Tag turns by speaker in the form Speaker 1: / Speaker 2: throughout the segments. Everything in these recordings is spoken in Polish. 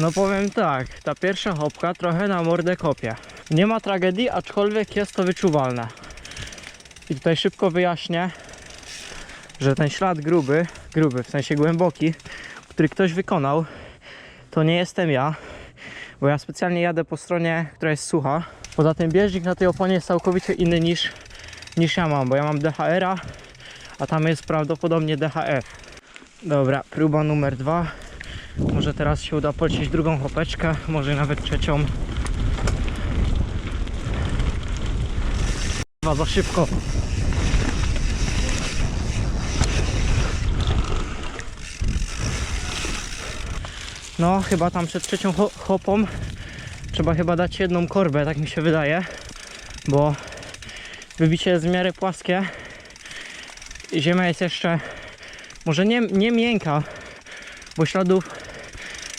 Speaker 1: No powiem tak, ta pierwsza hopka trochę na mordę kopie. Nie ma tragedii, aczkolwiek jest to wyczuwalne. I tutaj szybko wyjaśnię, że ten ślad gruby, gruby, w sensie głęboki, który ktoś wykonał, to nie jestem ja, bo ja specjalnie jadę po stronie, która jest sucha. Poza tym bieżnik na tej oponie jest całkowicie inny niż, niż ja mam, bo ja mam DHR-a, a tam jest prawdopodobnie DHF. Dobra, próba numer dwa. Może teraz się uda polecieć drugą hopeczkę, może nawet trzecią. Chyba za szybko. No, chyba tam przed trzecią ho- hopą trzeba chyba dać jedną korbę, tak mi się wydaje, bo wybicie jest w miarę płaskie ziemia jest jeszcze może nie, nie miękka, bo śladów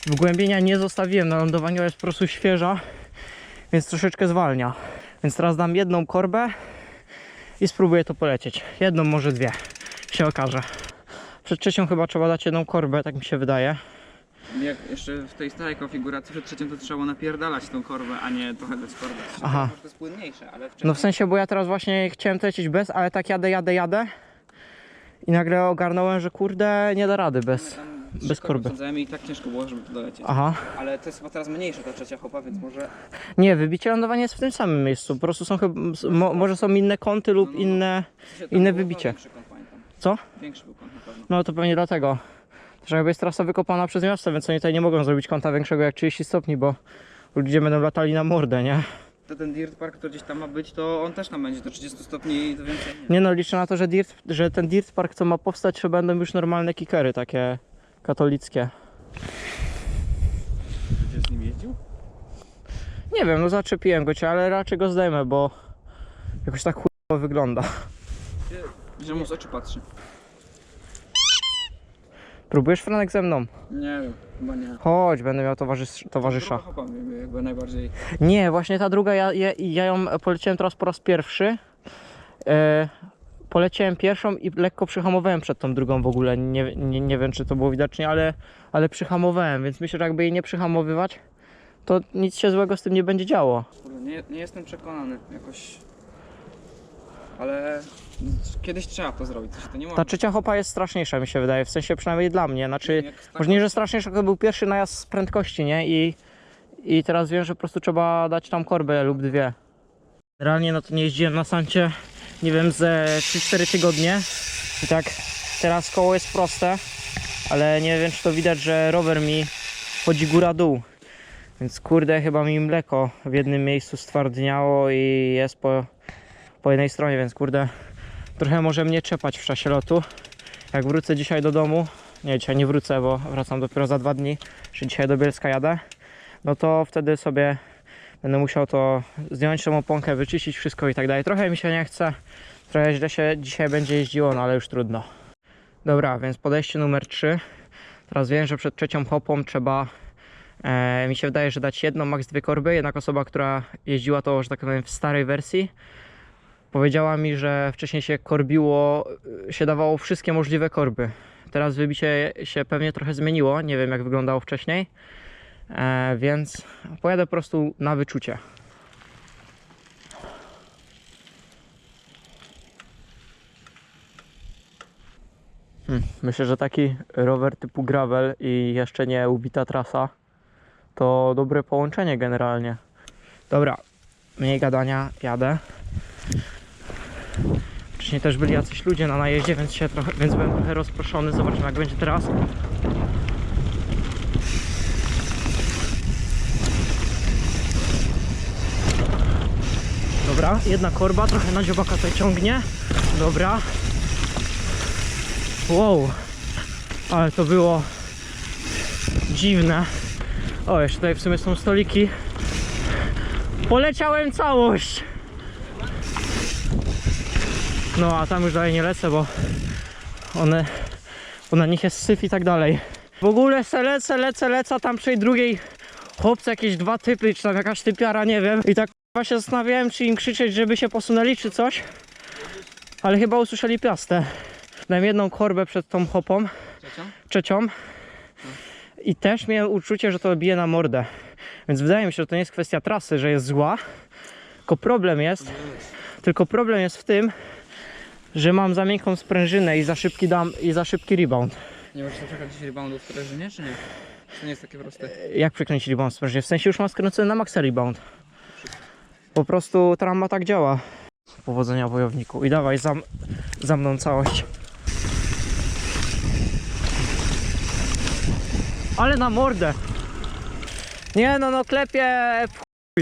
Speaker 1: wgłębienia nie zostawiłem na lądowaniu, jest po prostu świeża, więc troszeczkę zwalnia. Więc teraz dam jedną korbę i spróbuję to polecieć. Jedną, może dwie, się okaże. Przed trzecią chyba trzeba dać jedną korbę, tak mi się wydaje.
Speaker 2: Jak jeszcze w tej starej konfiguracji przed trzecim to trzeba było napierdalać tą korbę, a nie trochę dać korbę.
Speaker 1: Aha.
Speaker 2: To jest płynniejsze, ale wcześniej...
Speaker 1: No w sensie, bo ja teraz właśnie chciałem lecieć bez, ale tak jadę, jadę, jadę i nagle ogarnąłem, że kurde, nie da rady bez. Bez korby.
Speaker 2: i tak ciężko było, żeby to dolecieć.
Speaker 1: Aha.
Speaker 2: Ale to jest chyba teraz mniejsza ta trzecia hopa, więc może...
Speaker 1: Nie, wybicie lądowania jest w tym samym miejscu. Po prostu są chyba, mo, może są inne kąty lub
Speaker 2: No, no, no.
Speaker 1: inne. Inne wybicie.
Speaker 2: Większy kąt, pamiętam.
Speaker 1: Co?
Speaker 2: Większy był kąt na pewno.
Speaker 1: No to pewnie dlatego. Że jakby jest trasa wykopana przez miasto, więc oni tutaj nie mogą zrobić kąta większego jak 30 stopni, bo ludzie będą latali na mordę, nie?
Speaker 2: To ten dirt park, który gdzieś tam ma być, to on też tam będzie do 30 stopni i to więcej nie.
Speaker 1: Nie no, liczę na to, że, dirt, że ten Dirt Park, co ma powstać, to będą już normalne kickery, takie katolickie.
Speaker 2: Gdzie z nim jeździł?
Speaker 1: Nie wiem, no zaczepiłem go cię, ale raczej go zdejmę, bo jakoś tak chujowo wygląda.
Speaker 2: Że mu z oczu patrzy.
Speaker 1: Próbujesz Franek ze mną?
Speaker 2: Nie wiem, chyba nie.
Speaker 1: Chodź, będę miał towarzys- towarzysza.
Speaker 2: Druga jakby, jakby najbardziej...
Speaker 1: Nie, właśnie ta druga, ja, ja, ja ją poleciałem teraz po raz pierwszy. E, poleciałem pierwszą i lekko przyhamowałem przed tą drugą w ogóle. Nie, nie, nie wiem, czy to było widocznie, ale, ale przyhamowałem, więc myślę, że jakby jej nie przyhamowywać, to nic się złego z tym nie będzie działo.
Speaker 2: Nie, nie jestem przekonany jakoś... Ale kiedyś trzeba to zrobić, to nie
Speaker 1: Ta trzecia hopa jest straszniejsza, mi się wydaje, w sensie przynajmniej dla mnie. Znaczy,
Speaker 2: Jak tak-
Speaker 1: może nie, że straszniejsza, to był pierwszy najazd z prędkości, nie? I, I teraz wiem, że po prostu trzeba dać tam korbę lub dwie. Realnie no to nie jeździłem na sancie, nie wiem, ze 3-4 tygodnie. I tak teraz koło jest proste, ale nie wiem, czy to widać, że rower mi chodzi góra-dół. Więc kurde, chyba mi mleko w jednym miejscu stwardniało i jest po, po jednej stronie, więc kurde, trochę może mnie czepać w czasie lotu. Jak wrócę dzisiaj do domu, nie dzisiaj nie wrócę, bo wracam dopiero za dwa dni, że dzisiaj do Bielska jadę, no to wtedy sobie będę musiał to zdjąć tą oponkę, wyczyścić wszystko i tak dalej. Trochę mi się nie chce, trochę źle się dzisiaj będzie jeździło, no ale już trudno. Dobra, więc podejście numer 3. Teraz wiem, że przed trzecią hopą trzeba, e, mi się wydaje, że dać jedną, max dwie korby. Jednak osoba, która jeździła to, że tak powiem, w starej wersji, powiedziała mi, że wcześniej się korbiło, y, się dawało wszystkie możliwe korby. Teraz wybicie się pewnie trochę zmieniło, nie wiem jak wyglądało wcześniej, e, więc pojadę po prostu na wyczucie. Hmm, myślę, że taki rower typu gravel i jeszcze nie ubita trasa to dobre połączenie generalnie. Dobra, mniej gadania, jadę. Wcześniej też byli jacyś ludzie na najeździe, więc, się trochę, więc byłem trochę rozproszony. Zobaczymy jak będzie teraz. Jedna korba, trochę na dziobaka tutaj ciągnie. Dobra. Wow, ale to było dziwne. O, jeszcze tutaj w sumie są stoliki. Poleciałem całość. No a tam już dalej nie lecę, bo one, bo na nich jest syf i tak dalej. W ogóle se lecę, lecę, lecę, tam przy drugiej chłopcy jakieś dwa typy, czy tam jakaś typiara, nie wiem. I tak chyba się zastanawiałem, czy im krzyczeć, żeby się posunęli, czy coś. Ale chyba usłyszeli piastę. Dałem jedną korbę przed tą hopą,
Speaker 2: Trzecią?
Speaker 1: trzecią. I też miałem uczucie, że to bije na mordę. Więc wydaje mi się, że to nie jest kwestia trasy, że jest zła. Tylko problem jest, tylko problem jest w tym, że mam za miękką sprężynę i za szybki dam i za szybki rebound.
Speaker 2: Nie możesz dzisiaj reboundu w sprężynie, czy nie? To nie jest takie proste.
Speaker 1: Jak przykręcić rebound w sprężynie? W sensie już mam skręcony na maksa rebound. Po prostu trama tak działa. Powodzenia wojowniku. I dawaj za, za mną całość. Ale na mordę. Nie no, no klepie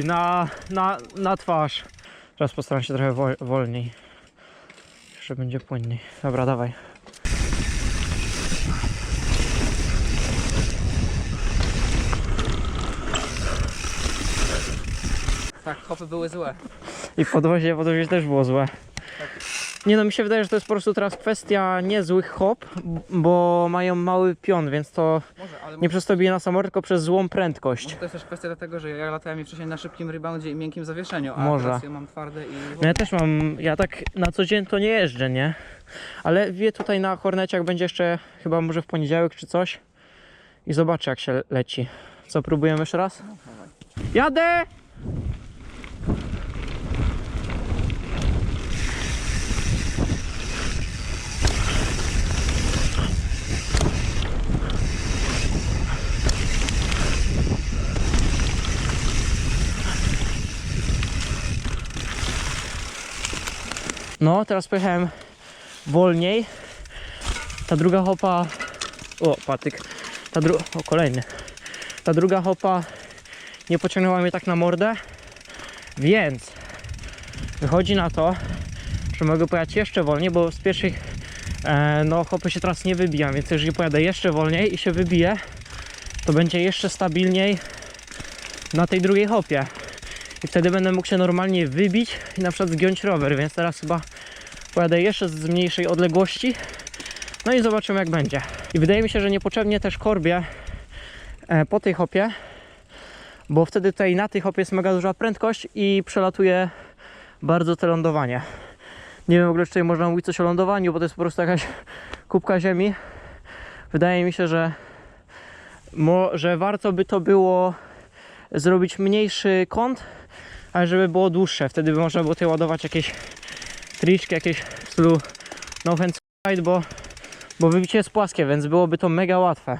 Speaker 1: na, na, na twarz. Teraz postaram się trochę wo- wolniej. Jeszcze będzie płynniej. Dobra, dawaj.
Speaker 2: Tak, hopy były złe.
Speaker 1: I podwozie, podwozie też było złe. Nie no, mi się wydaje, że to jest po prostu teraz kwestia nie złych hop, bo mają mały pion, więc to
Speaker 2: Może, ale
Speaker 1: nie przez to bije na samor, tylko przez złą prędkość.
Speaker 2: może to jest też kwestia dlatego, że ja latałem wcześniej na szybkim reboundzie i miękkim zawieszeniu, a
Speaker 1: Może.
Speaker 2: teraz ja mam twarde i...
Speaker 1: No ja też mam, ja tak na co dzień to nie jeżdżę, nie? Ale wie tutaj na Horneciach będzie jeszcze chyba może w poniedziałek czy coś i zobaczę jak się leci. Co, próbujemy jeszcze raz? Jadę! No, teraz pojechałem wolniej. Ta druga hopa. O, patyk. Ta dru... O, kolejny. Ta druga hopa nie pociągnęła mnie tak na mordę. Więc wychodzi na to, że mogę pojechać jeszcze wolniej, bo z pierwszych e, no hopy się teraz nie wybijam, więc jeżeli pojadę jeszcze wolniej i się wybiję, to będzie jeszcze stabilniej na tej drugiej hopie. I wtedy będę mógł się normalnie wybić i na przykład zgiąć rower, więc teraz chyba pojadę jeszcze z mniejszej odległości. No i zobaczymy jak będzie. I wydaje mi się, że niepotrzebnie też korbię e, po tej hopie, bo wtedy tutaj na tej hopie jest mega duża prędkość i przelatuje bardzo te lądowanie. Nie wiem w ogóle, czy tutaj można mówić coś o lądowaniu, bo to jest po prostu jakaś kubka ziemi. Wydaje mi się, że, że warto by to było zrobić mniejszy kąt, ale żeby było dłuższe. Wtedy by można było tutaj ładować jakieś triczki, jakieś w stylu no hand slide, bo, bo wybicie jest płaskie, więc byłoby to mega łatwe.